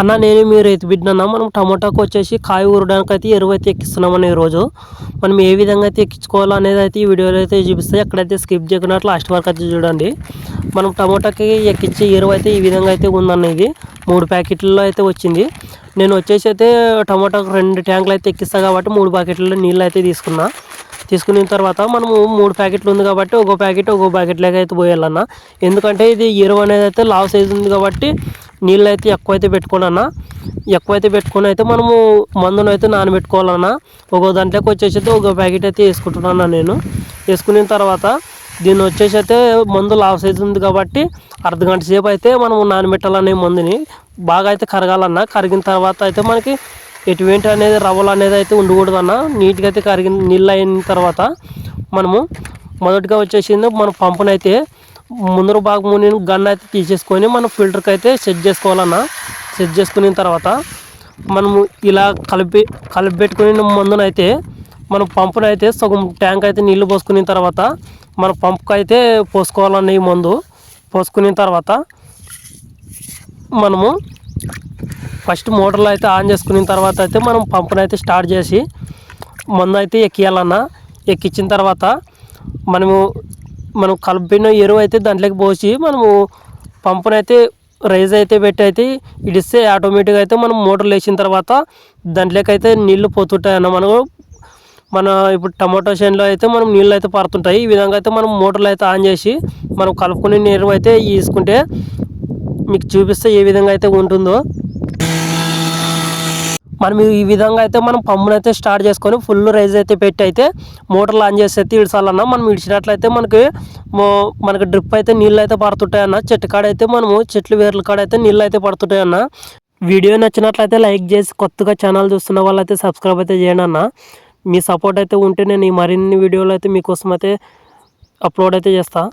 అన్న నేను మీరు రైతు అన్న మనం టమాటాకు వచ్చేసి కాయ ఊరడానికి అయితే ఎరువు అయితే ఎక్కిస్తున్నామన్న ఈరోజు మనం ఏ విధంగా అయితే ఎక్కించుకోవాలో అనేది అయితే ఈ వీడియోలో అయితే చూపిస్తాయి ఎక్కడైతే స్కిప్ చేయకున్నట్లు లాస్ట్ వరకు అయితే చూడండి. మనం టమాటాకి ఎక్కించే ఎరువు అయితే ఈ విధంగా అయితే ఉందన్న ఇది. మూడు ప్యాకెట్లలో అయితే వచ్చింది. నేను వచ్చేసి అయితే టమాటాకు రెండు ట్యాంకులు అయితే ఎక్కిస్తాను కాబట్టి మూడు ప్యాకెట్లలో నీళ్ళు అయితే తీసుకున్నా. తీసుకున్న తర్వాత మనము మూడు ప్యాకెట్లు ఉంది కాబట్టి ఒక్కో ప్యాకెట్ ఒక్కో ప్యాకెట్ లేక అయితే పోయాలన్న. ఎందుకంటే ఇది ఎరువు అనేది అయితే లావ్ సైజు ఉంది కాబట్టి నీళ్ళు అయితే ఎక్కువ అయితే పెట్టుకోనన్నా. ఎక్కువ అయితే పెట్టుకుని అయితే మనము మందును అయితే నానబెట్టుకోవాలన్నా. ఒక దాంట్లోకి వచ్చేసి అయితే ఒక ప్యాకెట్ అయితే వేసుకుంటున్నాను నేను. వేసుకున్న తర్వాత దీన్ని వచ్చేసి అయితే మందు లాస్ అవుతుంది కాబట్టి అర్ధ గంట సేపు అయితే మనం నానబెట్టాలనే మందుని బాగా అయితే కరగాలన్నా. కరిగిన తర్వాత అయితే మనకి ఎటువంటి అనేది రవ్వలు అనేది అయితే ఉండకూడదన్నా. నీట్గా అయితే కరిగిన నీళ్ళు అయిన తర్వాత మనము మొదటిగా వచ్చేసింది మన పంపునైతే ముందర భాగముని గన్ అయితే తీసేసుకొని మనం ఫిల్టర్కి అయితే సెట్ చేసుకోవాలన్నా. సెట్ చేసుకున్న తర్వాత మనము ఇలా కలిపి కలిపెట్టుకుని ముందునైతే మందునైతే పంపునైతే సగం ట్యాంక్ అయితే నీళ్ళు పోసుకున్న తర్వాత మన పంపుకు అయితే పోసుకోవాలన్న ఈ మందు. పోసుకున్న తర్వాత మనము ఫస్ట్ మోటార్లు అయితే ఆన్ చేసుకున్న తర్వాత అయితే మనం పంపును అయితే స్టార్ట్ చేసి మందు అయితే ఎక్కియాలన్నా. ఎక్కించిన తర్వాత మనము మనం కలిపిన ఎరువు అయితే దాంట్లోకి పోసి మనము పంపునైతే రైజ్ అయితే పెట్టి అయితే ఇడిస్తే ఆటోమేటిక్గా అయితే మనం మోటార్లు వేసిన తర్వాత దాంట్లోకి అయితే నీళ్ళు పోతుంటాయి అన్న మన ఇప్పుడు టమాటో చేనులో అయితే మనం నీళ్ళు అయితే పడుతుంటాయి ఈ విధంగా అయితే మనం మోటార్లు అయితే ఆన్ చేసి మనం కలుపుకునే నీరు అయితే తీసుకుంటే మీకు చూపిస్తే ఏ విధంగా అయితే ఉంటుందో. మనం ఈ విధంగా అయితే మనం పంపును అయితే స్టార్ట్ చేసుకొని ఫుల్ రైజ్ అయితే పెట్టి అయితే మోటార్ ఆన్ చేసి అయితే ఇడిచాలన్నా మనం ఇడిచినట్లయితే మనకి మనకి డ్రిప్ అయితే నీళ్ళు అయితే పడుతుంటాయన్న చెట్టు కాడ అయితే మనము చెట్లు వేర్ల కాడ అయితే నీళ్ళు అయితే పడుతుంటాయన్న. వీడియో నచ్చినట్లయితే లైక్ చేసి కొత్తగా ఛానల్ చూస్తున్న వాళ్ళైతే సబ్స్క్రైబ్ అయితే చేయండి అన్న. మీ సపోర్ట్ అయితే ఉంటే నేను ఈ మరిన్ని వీడియోలు అయితే మీకోసం అయితే అప్లోడ్ అయితే చేస్తాను